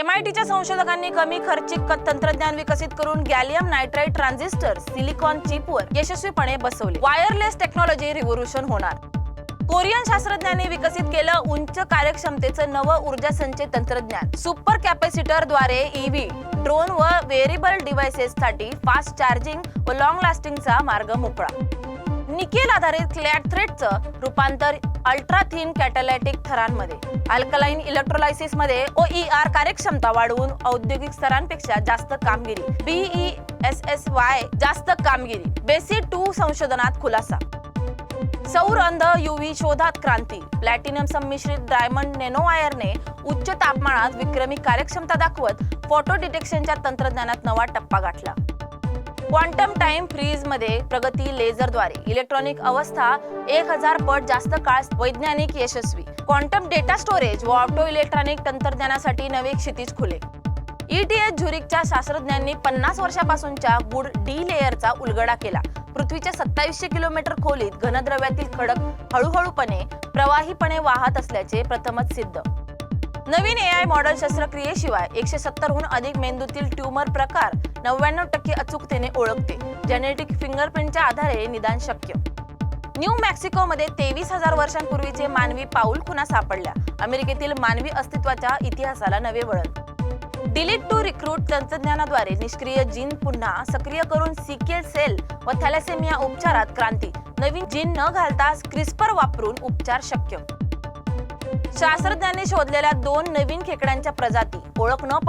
एमआयटीच्या संशोधकांनी कमी खर्चिक तंत्रज्ञान विकसित करून गॅलियम नायट्राईड ट्रान्झिस्टर सिलिकॉन चिपवर यशस्वीपणे बसवले. वायरलेस टेक्नॉलॉजी रिव्होल्युशन होणार. कोरियन शास्त्रज्ञांनी विकसित केलं उंच कार्यक्षमतेचं नवं ऊर्जा संचय तंत्रज्ञान. सुपर कॅपॅसिटरद्वारे ईव्ही ड्रोन व वेरेबल डिव्हाइसेस साठी फास्ट चार्जिंग व लॉंग लास्टिंगचा मार्ग मोकळा. निकेल आधारित क्लॅट थ्रेडचं रूपांतर अल्ट्रा थिन कॅटलायटिक थरांमध्ये अल्कलाईन इलेक्ट्रोलायसिसमध्ये ओईआर कार्यक्षमता वाढवून औद्योगिक स्तरांपेक्षा जास्त कामगिरी बीई एस एस वाय जास्त कामगिरी बेसी टू संशोधनात खुलासा. सौर अंध युव्ही शोधात क्रांती प्लॅटिनम संमिश्रित डायमंड नॅनो उच्च तापमानात विक्रमी कार्यक्षमता दाखवत फोटो डिटेक्शनच्या तंत्रज्ञानात नवा टप्पा गाठला. क्वांटम टाइम फ्रीजमध्ये प्रगती लेझरद्वारे इलेक्ट्रॉनिक अवस्था एक हजार पट जास्त काळ वैज्ञानिक यशस्वी. क्वांटम डेटा स्टोरेज व ऑटो इलेक्ट्रॉनिक तंत्रज्ञानासाठी नवे क्षितिज खुले. ईटीएच झुरिकच्या शास्त्रज्ञांनी पन्नास वर्षापासूनच्या गुड डी लेअरचा उलगडा केला. पृथ्वीच्या सत्तावीसशे किलोमीटर खोलीत घनद्रव्यातील खडक हळूहळूपणे प्रवाहीपणे वाहत असल्याचे प्रथमच सिद्ध. नवीन एआय मॉडेल शस्त्रक्रियेशिवाय एकशे सत्तरहून अधिक मेंदूतील ट्यूमर प्रकार नव्याण्णव टक्के अचूकतेने ओळखते. जेनेटिक फिंगरप्रिंटच्या आधारे निदान शक्य. न्यू मेक्सिकोमध्ये तेवीस हजार वर्षांपूर्वीचे मानवी पाऊल खुना सापडल्या. अमेरिकेतील मानवी अस्तित्वाच्या इतिहासाला नवे वळण. डिलीट टू रिक्रूट तंत्रज्ञानाद्वारे निष्क्रिय जीन पुन्हा सक्रिय करून सिकेल सेल व थॅलेसेमिया उपचारात क्रांती. नवीन जीन न घालता क्रिस्पर वापरून उपचार शक्य. शास्त्रज्ञांनी शोधलेल्या दोन नवीन खेकड्यांच्या प्रजाती ओळख न पटली